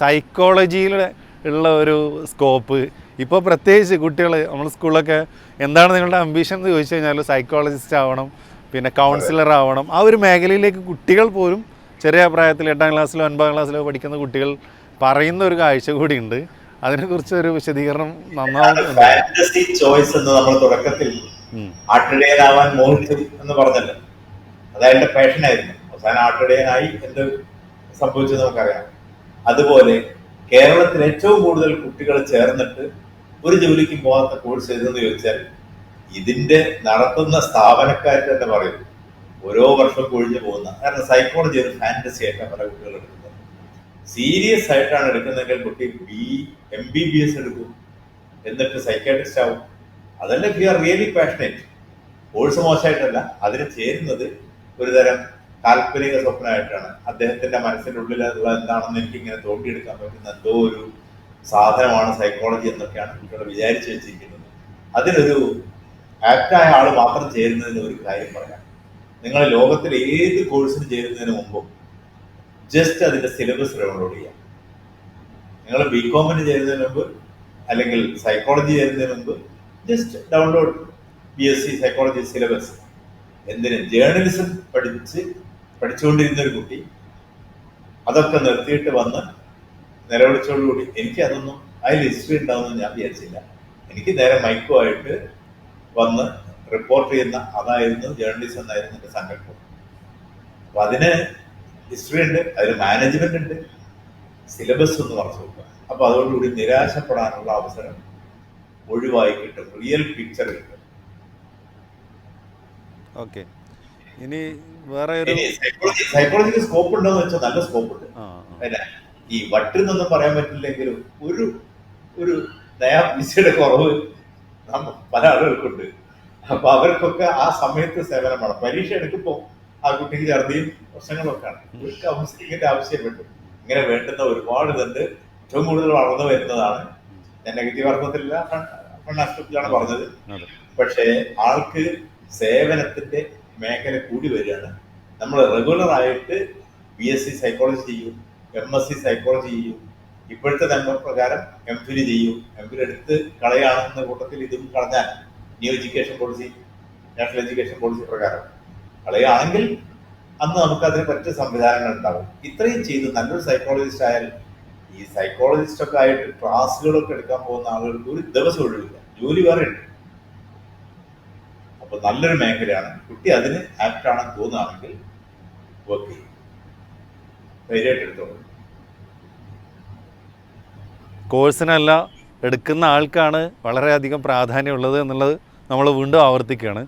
സൈക്കോളജിയിൽ ഉള്ള ഒരു സ്കോപ്പ് ഇപ്പോൾ പ്രത്യേകിച്ച് കുട്ടികൾ നമ്മൾ സ്കൂളൊക്കെ എന്താണ് നിങ്ങളുടെ അംബിഷൻ എന്ന് ചോദിച്ചു കഴിഞ്ഞാൽ സൈക്കോളജിസ്റ്റ് ആവണം പിന്നെ കൗൺസിലർ ആവണം. ആ ഒരു മേഖലയിലേക്ക് കുട്ടികൾ പോലും ചെറിയ പ്രായത്തിൽ എട്ടാം ക്ലാസ്സിലോ ഒൻപതാം ക്ലാസ്സിലോ പഠിക്കുന്ന കുട്ടികൾ പറയുന്ന ഒരു കാഴ്ച കൂടിയുണ്ട്. അതിനെക്കുറിച്ച് ഒരു വിശദീകരണം നന്നാവും ചോയ്സ് എന്ന് നമ്മൾ തുടക്കത്തിൽ. ആട്ടിടയനാവാൻ മോഹിച്ചു എന്ന് പറഞ്ഞല്ലോ. അത് പാഷനായിരുന്നു അവസാനം ആട്ടിടയനായി എന്ത് സംഭവിച്ചത് നമുക്കറിയാം. അതുപോലെ കേരളത്തിൽ ഏറ്റവും കൂടുതൽ കുട്ടികൾ ചേർന്നിട്ട് ഒരു ജോലിക്കും പോകാത്ത കോഴ്സ് ഏതെന്ന് ചോദിച്ചാൽ ഇതിന്റെ നടത്തുന്ന സ്ഥാപനക്കാർ തന്നെ പറയും. ഓരോ വർഷം കൊഴിഞ്ഞു പോകുന്ന കാരണം സൈക്കോളജി ഒരു ഫാന്റസി ആയിട്ടാണ് പല കുട്ടികൾ എടുക്കുന്നത്. സീരിയസ് ആയിട്ടാണ് എടുക്കുന്നതെങ്കിൽ കുട്ടി B M B B S എടുക്കും. എന്നിട്ട് സൈക്കാട്രിസ്റ്റ് ആവും. അതല്ല we are really passionate course മോശമായിട്ടല്ല അതിന് ചേരുന്നത് ഒരു തരം കാൽപ്പനിക സ്വപ്നമായിട്ടാണ്. അദ്ദേഹത്തിന്റെ മനസ്സിന്റെ ഉള്ളിലുള്ള എന്താണെന്ന് എനിക്ക് ഇങ്ങനെ തോണ്ടിയെടുക്കാൻ പറ്റുന്ന എന്തോ ഒരു സാധനമാണ് സൈക്കോളജി എന്നൊക്കെയാണ് കുട്ടികൾ വിചാരിച്ചു വെച്ചിരിക്കുന്നത്. അതിനൊരു ആക്റ്റായ ആൾ മാത്രം ചേരുന്നതിന് ഒരു കാര്യം പറയാം. നിങ്ങൾ ലോകത്തിൽ ഏത് കോഴ്സിന് ചേരുന്നതിന് മുമ്പും ജസ്റ്റ് അതിന്റെ സിലബസ് ഡൗൺലോഡ് ചെയ്യാം. നിങ്ങൾ ബി കോമിന് ചേരുന്നതിന് മുമ്പ് അല്ലെങ്കിൽ സൈക്കോളജി ചേരുന്നതിന് മുമ്പ് just download B S C psychology syllabus എന്തിന്? ജേർണലിസം പഠിച്ച് പഠിച്ചുകൊണ്ടിരുന്ന ഒരു കുട്ടി. അതൊക്കെ നിർത്തിയിട്ട് വന്ന് നിലവിളിച്ചോടുകൂടി എനിക്ക് അതൊന്നും അതിൽ ഹിസ്റ്ററി ഉണ്ടാവുമെന്ന് ഞാൻ വിചാരിച്ചില്ല. എനിക്ക് നേരെ മൈക്കുമായിട്ട് വന്ന് റിപ്പോർട്ട് ചെയ്യുന്ന അതായിരുന്നു ജേർണലിസം എന്നായിരുന്നു എന്റെ സങ്കല്പം. അപ്പൊ അതിന് ഹിസ്റ്ററി ഉണ്ട് അതിന് മാനേജ്മെന്റ് ഉണ്ട് സിലബസ് ഒന്ന് പറഞ്ഞു കൊടുക്കുക. അപ്പൊ അതോടുകൂടി നിരാശപ്പെടാനുള്ള അവസരം ഒഴിവായി കിട്ടും റിയൽ പിക്ചർ കിട്ടും. ഓക്കെ ഇനി വേറെ ഒരു സൈക്കോളജിക്ക് സ്കോപ്പ് ഉണ്ടോന്ന് വെച്ചാൽ നല്ല സ്കോപ്പ് ഉണ്ട്. ഈ വട്ടിൽ നിന്നൊന്നും പറയാൻ പറ്റില്ലെങ്കിലും ഒരു ഒരു ദയാ പൈസയുടെ കുറവ് പല ആളുകൾക്കുണ്ട്. അപ്പൊ അവർക്കൊക്കെ ആ സമയത്ത് സേവനമാണ്. പരീക്ഷ എടുക്കുമ്പോ ആ കുട്ടിക്ക് ഛർദിയും പ്രശ്നങ്ങളൊക്കെയാണ്. ഒരു കൗൺസിലിങ്ങിന്റെ വേണ്ടു ഇങ്ങനെ വേണ്ടുന്ന ഒരുപാട് ഇതുണ്ട്. ഏറ്റവും കൂടുതൽ വളർന്നു വരുന്നതാണ്. ഞാൻ നെഗറ്റീവ് അർത്ഥത്തിലില്ല ആസ്പെക്ടിലാണ് പറഞ്ഞത്. പക്ഷേ ആൾക്ക് സേവനത്തിന്റെ മേഖല കൂടി വരികയാണ്. നമ്മൾ റെഗുലർ ആയിട്ട് ബി എസ് സി സൈക്കോളജി ചെയ്യും എം എസ് സി സൈക്കോളജി ചെയ്യും. ഇപ്പോഴത്തെ നിയമപ്രകാരം എം ഫിൽ ചെയ്യും. എം ഫിൽ എടുത്ത് കളയാണെന്ന കൂട്ടത്തിൽ ഇതും കളഞ്ഞാൽ new education policy national education policy പ്രകാരം കളയുകയാണെങ്കിൽ അന്ന് നമുക്ക് അതിന് പറ്റിയ സംവിധാനങ്ങൾ ഉണ്ടാവും. ഇത്രയും ചെയ്ത് നല്ലൊരു സൈക്കോളജിസ്റ്റ് ആയാൽ ഈ സൈക്കോളജിസ്റ്റ് ഒക്കെ ആയിട്ട് ക്ലാസ്സുകളൊക്കെ എടുക്കാൻ പോകുന്ന ആളുകൾക്ക് ഒരു ദിവസം ഒഴിവില്ല. ജോലി വേറെ ഉണ്ട്. അപ്പൊ നല്ലൊരു മേഖലയാണ്. കുട്ടി അതിന് ആപ്റ്റ് ആണെന്ന് തോന്നുകയാണെങ്കിൽ വർക്ക് ചെയ്യും. ധൈര്യമായിട്ട് എടുത്തോളൂ. കോഴ്സിനല്ല എടുക്കുന്ന ആൾക്കാണ് വളരെയധികം പ്രാധാന്യമുള്ളത് എന്നുള്ളത് നമ്മൾ വീണ്ടും ആവർത്തിക്കുകയാണ്.